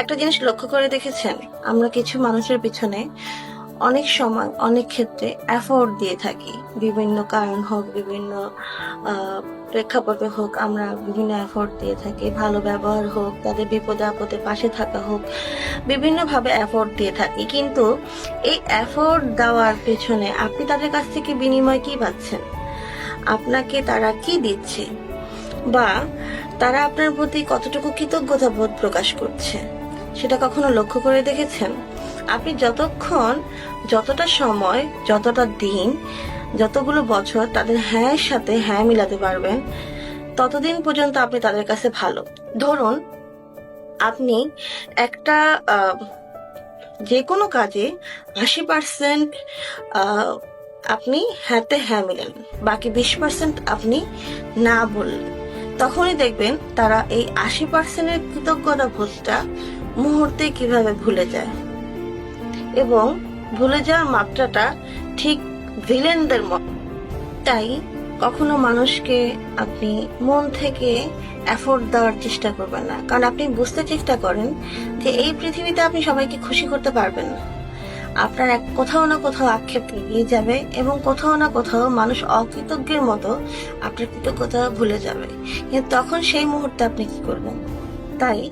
একটা জিনিস লক্ষ্য করে দেখেছেন? আমরা কিছু মানুষের পিছনে অনেক সময়, অনেক ক্ষেত্রে এফোর্ট দিয়ে থাকি। বিভিন্ন কারণ হোক, বিভিন্ন প্রেক্ষাপটে হোক, আমরা বিভিন্ন এফোর্ট দিয়ে থাকি। ভালো ব্যবহার হোক, তাদের বিপদে আপদে পাশে থাকা হোক, বিভিন্নভাবে এফোর্ট দিয়ে থাকি। কিন্তু এই এফোর্ট দেওয়ার পেছনে আপনি তাদের কাছ থেকে বিনিময় কি পাচ্ছেন? আপনাকে তারা কি দিচ্ছে? বা তারা আপনার প্রতি কতটুকু কৃতজ্ঞতা বোধ প্রকাশ করছে? সেটা কখনো লক্ষ্য করে দেখেছেন? আপনি যতক্ষণ, যতটা সময়, যতটা দিন, যতগুলো বছর তাদের হ্যাঁ সাথে হ্যাঁ মিলাতে পারবেন, ততদিন পর্যন্ত আপনি তাদের কাছে ভালো। ধরুন, আপনি একটা যে কোনো কাজে আশি পার্সেন্ট আপনি হ্যাঁতে হ্যাঁ মিলেন, বাকি বিশ পার্সেন্ট আপনি না বললেন। তখনই দেখবেন তারা এই আশি পার্সেন্টের কৃতজ্ঞতা বোধটা মুহূর্তে কীভাবে ভুলে যায়। এবং ভুলে যাওয়ার মাত্রাটা ঠিক ভিলেনদের মত তাই কখনো মানুষকে আপনি মন থেকে এফোর্ট দেওয়ার চেষ্টা করবেন না। কারণ আপনি বুঝতে চেষ্টা করেন যে এই পৃথিবীতে আপনি সবাইকে খুশি করতে পারবেন না। আপনার এক কোথাও না কোথাও আক্ষেপ এগিয়ে যাবে এবং কোথাও না কোথাও মানুষ অকৃতজ্ঞের মতো আপনার কৃতজ্ঞতা ভুলে যাবে। কিন্তু তখন সেই মুহূর্তে আপনি কি করবেন? তাই